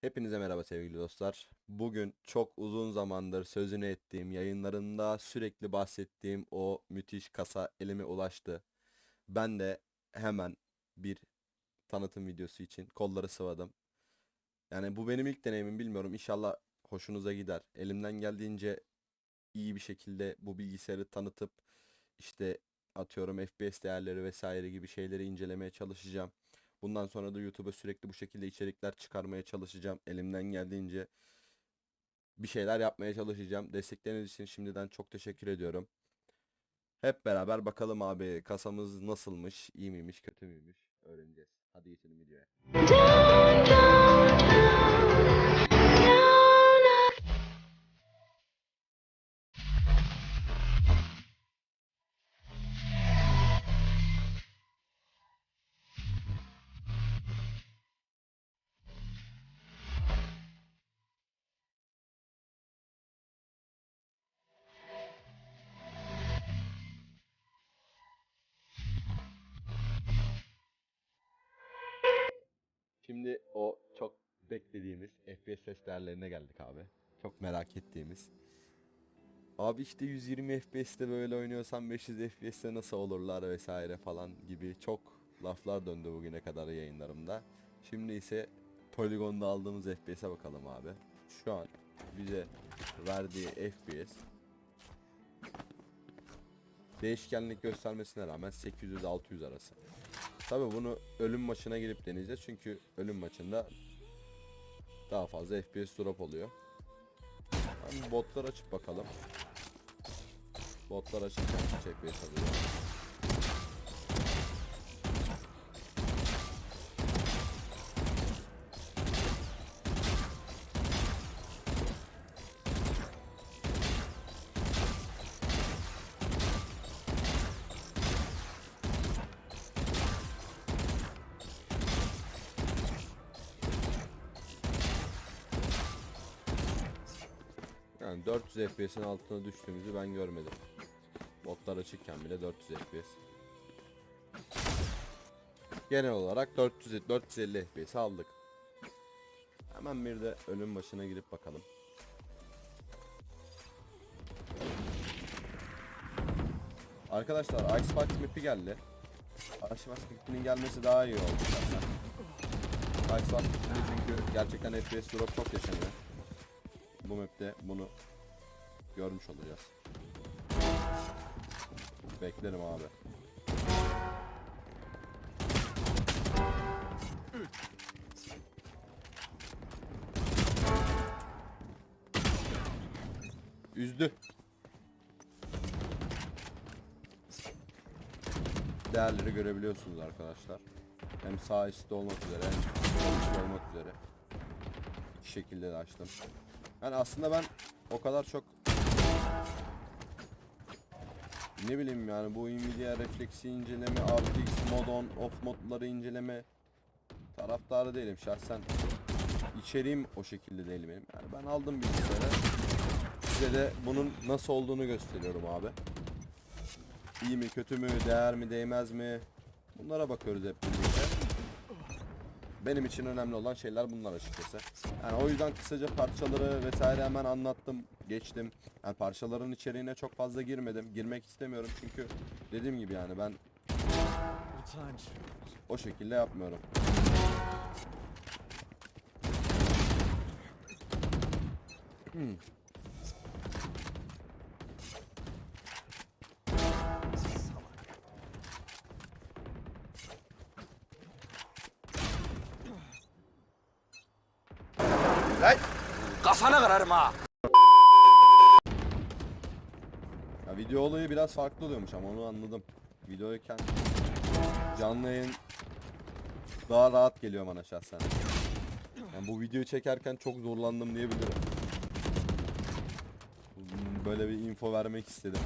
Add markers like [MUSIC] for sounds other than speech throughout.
Hepinize merhaba sevgili dostlar. Bugün çok uzun zamandır sözünü ettiğim, yayınlarında sürekli bahsettiğim o müthiş kasa elime ulaştı. Ben de hemen bir tanıtım videosu için kolları sıvadım. Yani bu benim ilk deneyimim bilmiyorum. İnşallah hoşunuza gider. Elimden geldiğince iyi bir şekilde bu bilgisayarı tanıtıp işte atıyorum FPS değerleri vesaire gibi şeyleri incelemeye çalışacağım. Bundan sonra da YouTube'a sürekli bu şekilde içerikler çıkarmaya çalışacağım. Elimden geldiğince bir şeyler yapmaya çalışacağım. Destekleriniz için şimdiden çok teşekkür ediyorum. Hep beraber bakalım abi kasamız nasılmış, iyi miymiş, kötü müymüş öğreneceğiz. Hadi geçelim videoya. Şimdi o çok beklediğimiz FPS ses değerlerine geldik abi. Çok merak ettiğimiz. Abi işte 120 FPS'te böyle oynuyorsan 500 FPS'te nasıl olurlar vesaire falan gibi çok laflar döndü bugüne kadar yayınlarımda. Şimdi ise Polygon'da aldığımız FPS'e bakalım abi. Şu an bize verdiği FPS değişkenlik göstermesine rağmen 800-600 arası. Tabi bunu ölüm maçına girip deneyeceğiz çünkü ölüm maçında daha fazla FPS drop oluyor. Ben botlar açıp bakalım. Botlar kaç FPS alıyor. Yani 400 FPS'in altına düştüğümüzü ben görmedim. Botlar açıkken bile 400 FPS. Genel olarak 400 450 FPS aldık. Hemen bir de ölüm başına girip bakalım. Arkadaşlar Icebox map'i geldi. Icebox map'inin gelmesi daha iyi oldu zaten. Icebox map'inde çünkü gerçekten FPS drop çok yaşanıyor. Bu map'te bunu görmüş olacağız. Beklerim abi. Üzdü. Değerleri görebiliyorsunuz arkadaşlar. Hem sağ üstte olmak üzere hem sol üstte olmak üzere. İki şekilde de açtım. Yani aslında ben o kadar çok ne bileyim yani bu Nvidia refleksi inceleme, RTX mod on, off modları inceleme taraftarı değilim şahsen. İçeriğim o şekilde değil benim. Yani ben aldım bilgisayarı. Size de bunun nasıl olduğunu gösteriyorum abi. İyi mi, kötü mü, değer mi, değmez mi? Bunlara bakıyoruz hep birlikte. Benim için önemli olan şeyler bunlar açıkçası. Yani o yüzden kısaca parçaları vesaire hemen anlattım, geçtim. Yani parçaların içeriğine çok fazla girmedim. Girmek istemiyorum çünkü dediğim gibi yani ben o şekilde yapmıyorum. Hmm. Kafana kırarım ha. Ya video olayı biraz farklı oluyormuş ama onu anladım. Videoyken canlı yayın daha rahat geliyor bana şahsen. Yani bu videoyu çekerken çok zorlandım diyebilirim. Böyle bir info vermek istedim.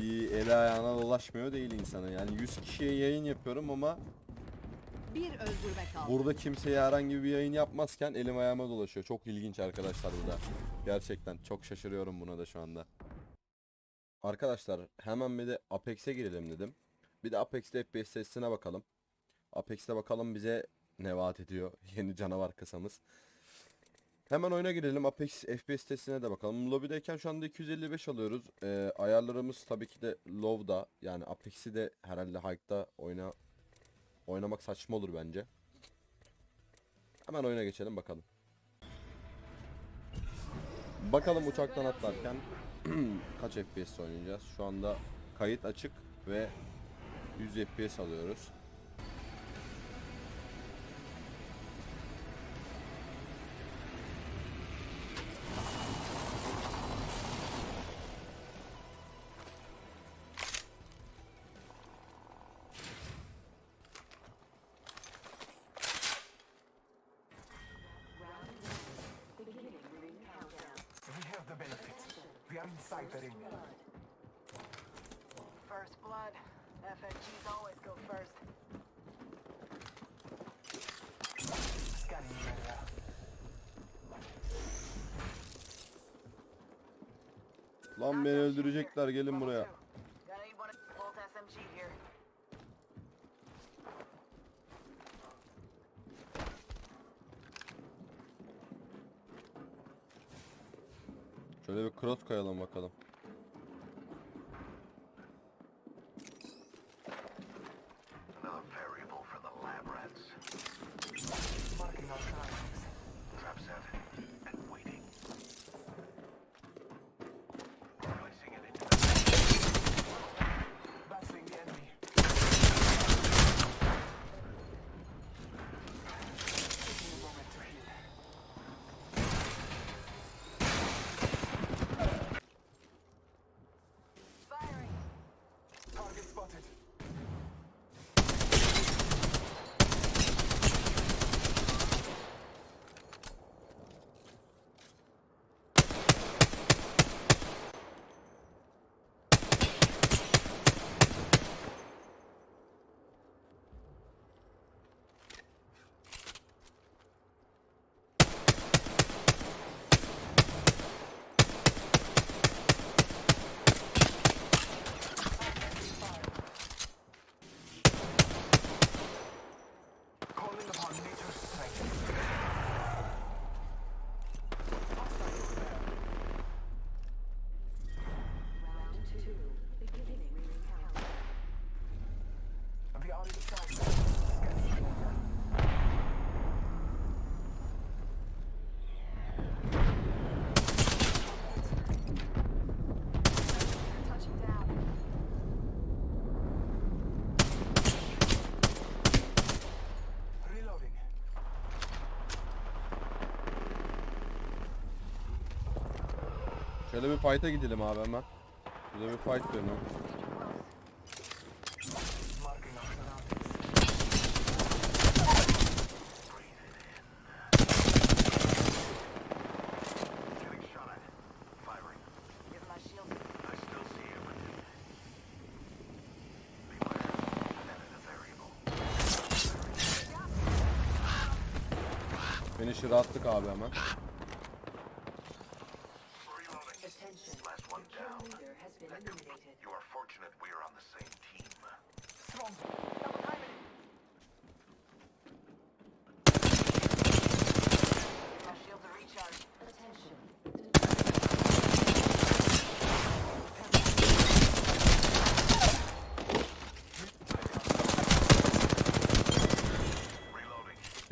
Bir eli ayağına dolaşmıyor değil insanın. Yani 100 kişiye yayın yapıyorum ama bir öldürme kaldı. Burada kimseye herhangi bir yayın yapmazken elim ayağıma dolaşıyor. Çok ilginç arkadaşlar bu da. Gerçekten çok şaşırıyorum buna da şu anda. Arkadaşlar hemen bir de Apex'e girelim dedim. Bir de Apex'te FPS testine bakalım. Apex'te bakalım bize ne vaat ediyor [LAUGHS] yeni canavar kasamız. Hemen oyuna girelim. Apex FPS testine de bakalım. Lobideyken şu anda 255 alıyoruz. Ee, ayarlarımız tabii ki de low'da. Yani Apex'i de herhalde hike'da oyna Oynamak saçma olur bence. Hemen oyuna geçelim bakalım. Bakalım uçaktan atlarken [CLEARS THROAT] kaç FPS oynayacağız. Şu anda kayıt açık ve 100 FPS alıyoruz. Saldırın. First blood. FFGs always go first. Lan beni öldürecekler gelin buraya. Şöyle bir cross koyalım bakalım. Şöyle bir fight'a gidelim abi hemen. Şöyle bir fight dönüyor. Finisher'ı attık abi hemen.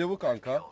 İşte bu kanka.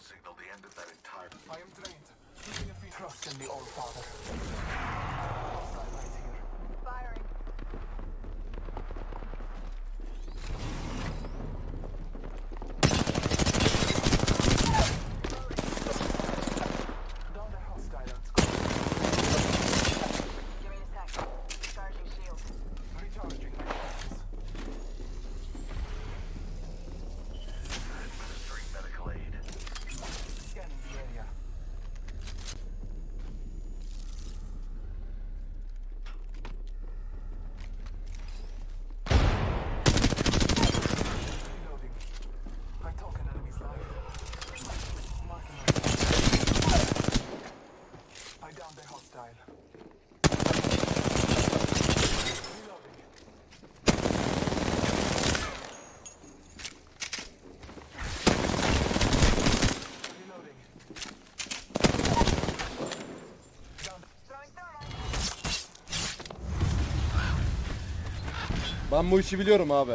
Ben bu işi biliyorum abi.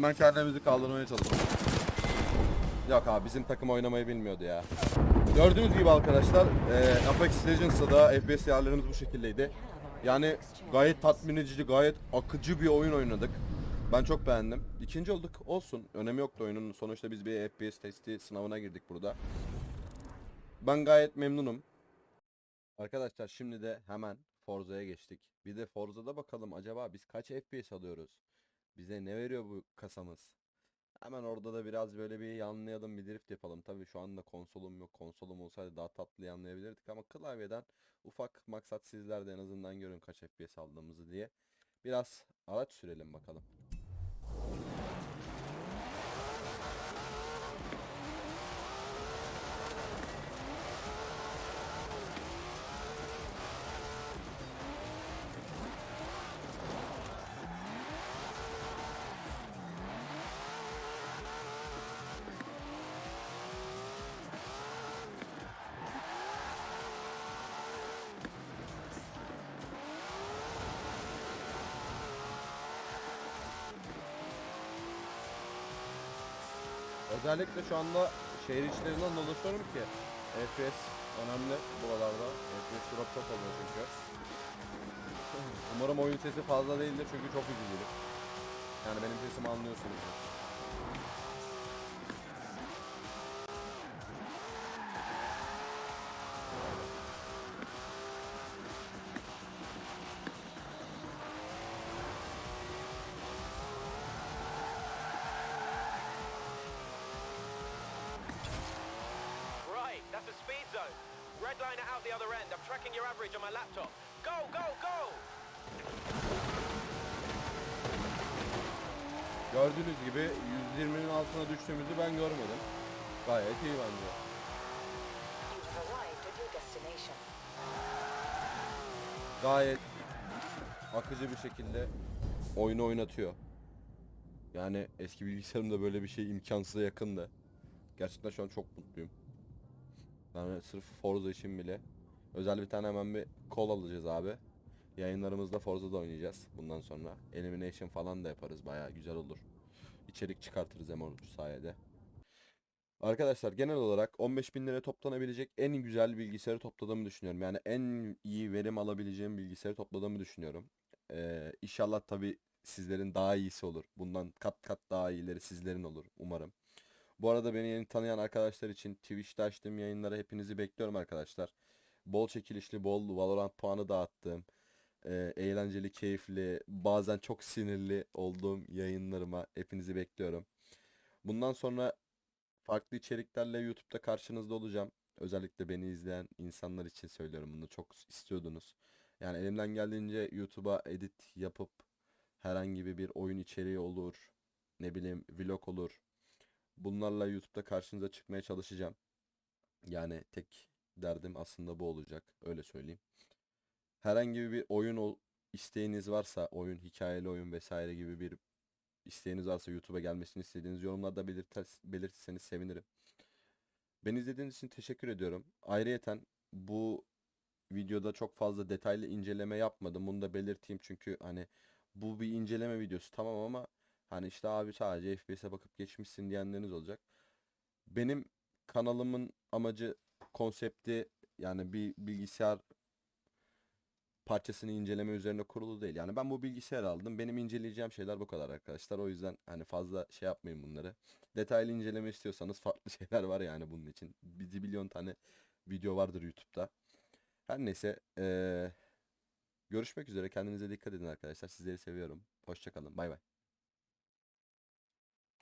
Hemen kendimizi kaldırmaya çalışıyoruz. Yok abi bizim takım oynamayı bilmiyordu ya. Gördüğünüz gibi arkadaşlar e, Apex Legends'da da FPS ayarlarımız bu şekildeydi. Yani gayet tatmin edici, gayet akıcı bir oyun oynadık. Ben çok beğendim. İkinci olduk. Olsun. Önemi yoktu oyunun. Sonuçta biz bir FPS testi sınavına girdik burada. Ben gayet memnunum. Arkadaşlar şimdi de hemen Forza'ya geçtik. Bir de Forza'da bakalım acaba biz kaç FPS alıyoruz? Bize ne veriyor bu kasamız? Hemen orada da biraz böyle bir yanlayalım bir drift yapalım. Tabii şu anda konsolum yok. Konsolum olsaydı daha tatlı yanlayabilirdik ama klavyeden ufak maksat sizler de en azından görün kaç FPS aldığımızı diye. Biraz araç sürelim bakalım. Özellikle şu anda şehir içlerinden dolaşıyorum ki FPS önemli buralarda. FPS drop çok oluyor çünkü. Umarım oyun sesi fazla değildir çünkü çok üzücü. Yani benim sesimi anlıyorsunuz. Gördüğünüz gibi 120'nin altına düştüğümüzü ben görmedim. Gayet iyi bence. Gayet akıcı bir şekilde oyunu oynatıyor. Yani eski bilgisayarımda böyle bir şey imkansıza yakındı. Gerçekten şu an çok mutluyum. Yani sırf Forza için bile. Özel bir tane hemen bir kol alacağız abi. Yayınlarımızda Forza'da oynayacağız bundan sonra. Elimination falan da yaparız bayağı güzel olur. İçerik çıkartırız hem o sayede. Arkadaşlar genel olarak 15.000 liraya toplanabilecek en güzel bilgisayarı topladığımı düşünüyorum. Yani en iyi verim alabileceğim bilgisayarı topladığımı düşünüyorum. Ee, inşallah tabi sizlerin daha iyisi olur. Bundan kat kat daha iyileri sizlerin olur umarım. Bu arada beni yeni tanıyan arkadaşlar için Twitch'te açtığım yayınlara hepinizi bekliyorum arkadaşlar. Bol çekilişli, bol Valorant puanı dağıttığım, e, eğlenceli, keyifli, bazen çok sinirli olduğum yayınlarıma hepinizi bekliyorum. Bundan sonra farklı içeriklerle YouTube'da karşınızda olacağım. Özellikle beni izleyen insanlar için söylüyorum bunu çok istiyordunuz. Yani elimden geldiğince YouTube'a edit yapıp herhangi bir oyun içeriği olur, ne bileyim vlog olur. Bunlarla YouTube'da karşınıza çıkmaya çalışacağım. Yani tek derdim aslında bu olacak, öyle söyleyeyim. Herhangi bir oyun isteğiniz varsa, oyun, hikayeli oyun vesaire gibi bir isteğiniz varsa YouTube'a gelmesini istediğiniz yorumlarda belirtirseniz sevinirim. Beni izlediğiniz için teşekkür ediyorum. Ayrıyeten bu videoda çok fazla detaylı inceleme yapmadım. Bunu da belirteyim çünkü hani bu bir inceleme videosu tamam ama hani işte abi sadece FPS'e bakıp geçmişsin diyenleriniz olacak. Benim kanalımın amacı konsepti yani bir bilgisayar parçasını inceleme üzerine kurulu değil. Yani ben bu bilgisayar aldım. Benim inceleyeceğim şeyler bu kadar arkadaşlar. O yüzden hani fazla şey yapmayın bunları. Detaylı inceleme istiyorsanız [LAUGHS] farklı şeyler var yani bunun için. Bir zibilyon tane video vardır YouTube'da. Her neyse eee, görüşmek üzere. Kendinize dikkat edin arkadaşlar. Sizleri seviyorum. Hoşçakalın. Bay bay.